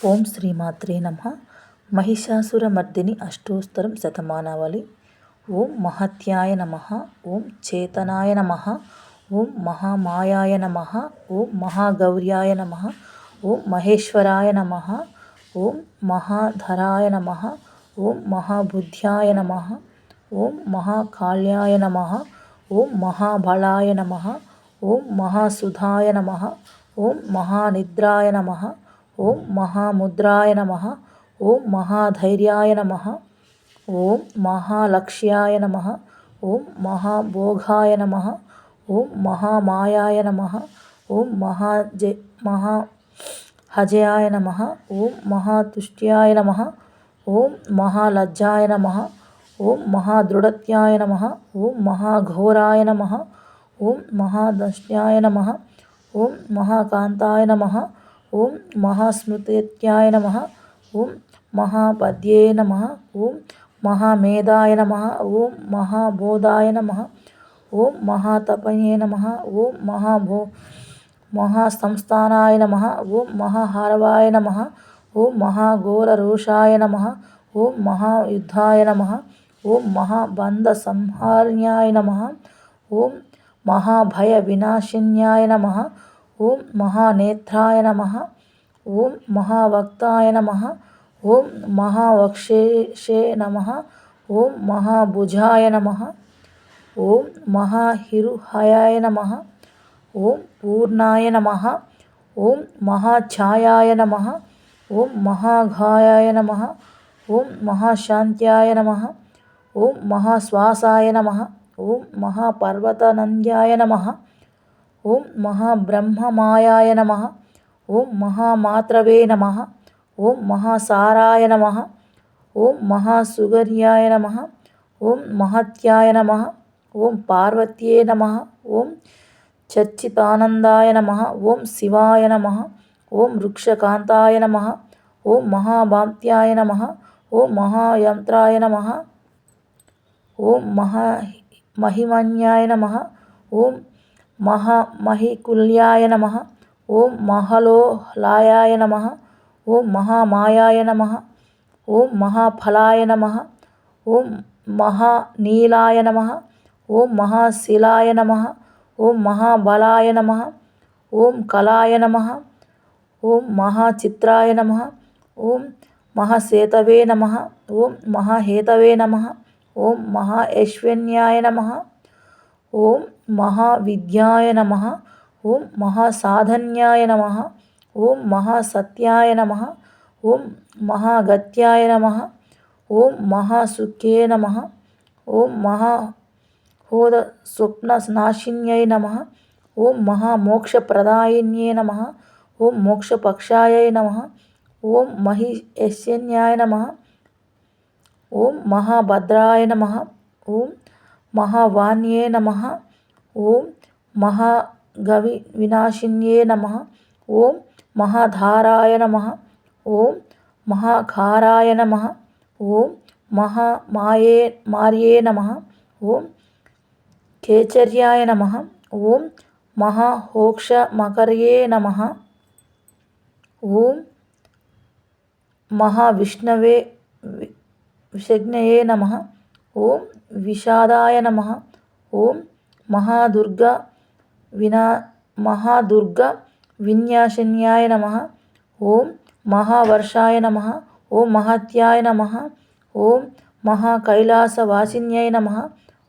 ఓం శ్రీమాత్రే నమ మహిషాసురమర్దిని అష్టోస్తరం శతమానవళి ఓం మహత్యాయ నమ ఓం చేతనాయ నమ ఓం మహామాయాయ నమ ఓం మహాగౌర్యాయ నమ ఓం మహేశ్వరాయ నమ ఓం మహాధరాయ నమ ఓం మహాబుద్ధ్యాయ నమ ఓం మహాకాళ్యాయ నమ ఓం మహాబలాయ నమ ఓం మహాసుధాయ నమ ఓం మహానిద్రాయ నమ ఓం మహాముద్రాయ నమ ఓం మహాధైర్యాయ నమ ఓం మహాలక్ష్యాయ నమ ఓం మహాభోగాయ నమ ఓం మహామాయాయ నమ ఓం మహాజ మహా హజయాయ నమ ఓం మహాతుష్ట్యాయ నమ ఓం మహాలజ్జాయ నమ ఓం మహాదృఢత్యాయ నమ ఓం మహాఘోరాయ నమ ఓం మహాదశ్యాయ నమ ఓం మహాకాంతాయ నమ ఓం మహాస్మృత్యాయ నమ ఓం మహాపద్యే నమ ఓం మహామేధాయ నమ ఓం మహాబోధాయ నమ ఓం మహాతపయే నమ ఓం మహాభో మహాసంస్థానాయ నమ ఓం మహాహారవాయ నమ ఓం మహాఘోరరోషాయ నమ ఓం మహాయుద్ధాయ నమ ఓం మహాబంధసంహార్యాయ నమ ఓం మహాభయ వినాశిన్యాయ నమ ఓం మహానేత్రాయ నమ ఓం మహావక్తాయ నమ ఓం మహావక్షేషే నమ ఓం మహాభుజాయ నమ ఓం మహాహిరుహయాయ నమ ఓం పూర్ణాయ నమ ఓం మహాఛాయాయ నమ ఓం మహాఘాయాయ నమ ఓం మహాశాంత్యాయ నమ ఓం మహాశ్వాసాయ నమ ఓం మహాపర్వతనంద్యాయ నమ ఓం మహాబ్రహ్మమాయాయ నమ ఓం మహామాత్రవే నమ ఓం మహాసారాయ నమ ఓం మహాసుగర్యాయ నమ ఓం మహత్యాయ నమ ఓం పార్వత్యే నమ ఓం చర్చితానందాయ నమ ఓం శివాయ నమ ఓం వృక్షకాంతాయ నమ ఓం మహాభాంత్యాయ నమ ఓం మహాయంత్రాయ నమ ఓం మహా మహిమన్యాయ నమ మహా మహికుల్యాయ నమ ఓం మహలోలాయాయ నమ ఓం మహామాయాయ నమ ఓం మహాఫలాయ నమ ఓం మహానీలాయ నమ ఓం మహాశిలాయ నమ ఓం మహాబలాయ నమ ఓం కళాయ నమ ఓం మహాచిత్రాయ నమ ఓం మహాసేతవే నమ ఓం మహాహేతవే నమ ఓం మహాయశ్వన్యాయ నమ ఓం మహావిద్యాయ నమ ఓం మహాసాధన్యాయ నమ ఓం మహాసత్యాయ నమ ఓం మహాగత్యాయ నమ ఓం మహాసుఖే నమ ఓం మహా మహాహోద స్వప్ననాశిన్యై నమ ఓం మహామోక్షప్రదాయిన్యే నమ ఓం మోక్షపక్షాయ నమ ఓం మహిషన్యాయ నమ ఓం మహాభద్రాయ నమ ఓం మహావాణ్యే నమ. ఓం మహాగవి వినాశిన్యే నమ. ఓం మహాధారాయ నమ. ఓం మహాకారాయ నమ. ఓం మహామాయే మార్యే నమ. ఓం కేచర్యాయ నమ. ఓం మహాహోక్షమకర్యే నమ. ఓం మహావిష్ణవే విషజ్ఞయే నమ. ॐ विषादाय नमः। ॐ महादुर्गा विना महादुर्गविन्यासिन्याय नमः। ॐ महावर्षाय नमः। ॐ महात्याय नमः। ॐ महाकैलासवासिन्यै नमः।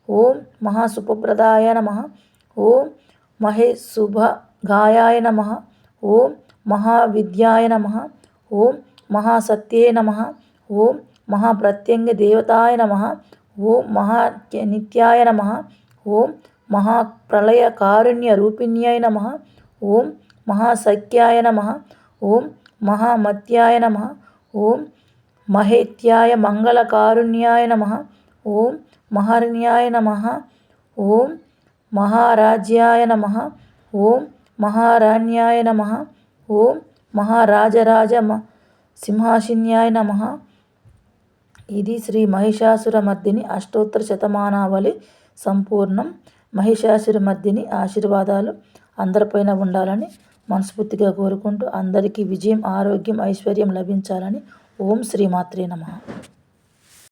ॐ महासुपप्रदाय नमः। ॐ महेशुभगायाय नमः। ॐ महाविद्याय नमः। ॐ महासत्ये नमः। ॐ महाप्रत्यङ्गदेवताय नमः। ఓం మహా నిత్యాయ నమ. ఓం మహాప్రళయకారుణ్యరూపిణ్యై నమ. ఓం మహాసఖ్యాయ నమ. ఓం మహామత్యాయ నమ. ఓం మహేత్యాయ మంగళకారుణ్యాయ నమ. ఓం మహర్ణ్యాయ నమ. ఓం మహారాజ్యాయ నమ. ఓం మహారాణ్యాయ నమ. ఓం మహారాజరాజ సింహాసిన్యాయ నమ. ఇది శ్రీ మహిషాసురమర్దిని అష్టోత్తర శతమానావళి సంపూర్ణం. మహిషాసురమర్దిని ఆశీర్వాదాలు అందరిపైన ఉండాలని మనస్ఫూర్తిగా కోరుకుంటూ అందరికీ విజయం ఆరోగ్యం ఐశ్వర్యం లభించాలని ఓం శ్రీమాత్రే నమ.